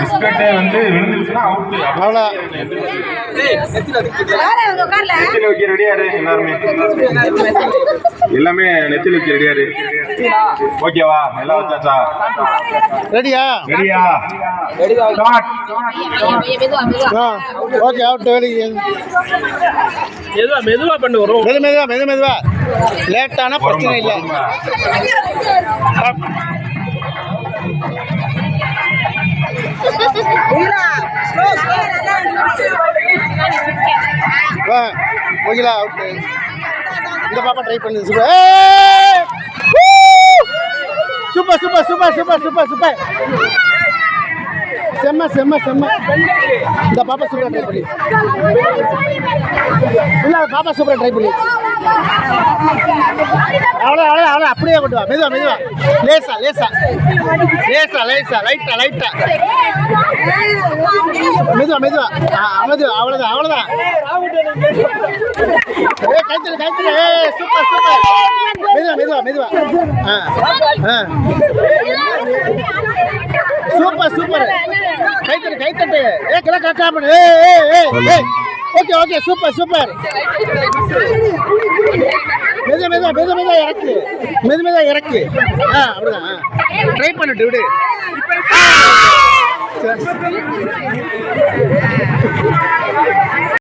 பிஸ்கட்டே வந்து விழுந்துருச்சுன்னா அவுட்டு அவ்வளோ. நெத்தில வைக்க ரெடியா இரு எல்லாருமே. எல்லாமே நெத்தில வைக்க ரெடியா இரு ஓகேவா? எல்லாம் வச்சாச்சா? ரெடியா? ரெடியா? ஓகே அவுட் வேலைக்கு மெதுவா மெதுவா பண்ணு வரும் மெது மெதுவா மெது மெதுவா. லேட்டான பிரச்சனை இல்லை. வா. ஓகேலா அவுட்டு இந்த பாப்பா ட்ரை பண்ணுது. Super super super super super super super செம்ம செம்ம செம்ம. இந்த பாப்பா சூப்பரா ட்ரை பண்ணி. இல்ல பாப்பா சூப்பரா ட்ரை பண்ணி. அவ்வளோ அவ்வளோ அவ்வளோ அப்படியே கொண்டு வா. மெதுவா மெதுவா. லேசா லேசா. லேசா லேசா லைட்டா லைட்டா மெதுவா மெதுவா. ஆ, அவ்வளோதான் அவ்வளோதான் ஏ கைத்தறி கைத்தறி ஏ சூப்பர் சூப்பர் மெதுவா மெதுவா மெதுவா. ஆ ஆ. Super super. கைத்தட்டு கைத்தட்டு. ஏ கிளா கிளா பண்ணு ஏ ஏ ஏ. ஏ ஓகே ஓகே சூப்பர் சூப்பர். மெது மெதுவா மெது மெதுவா இறக்கு. மெது மெதுவா இறக்கு. ஆ அப்படிதான். ட்ரை பண்ணிட்டு விடு.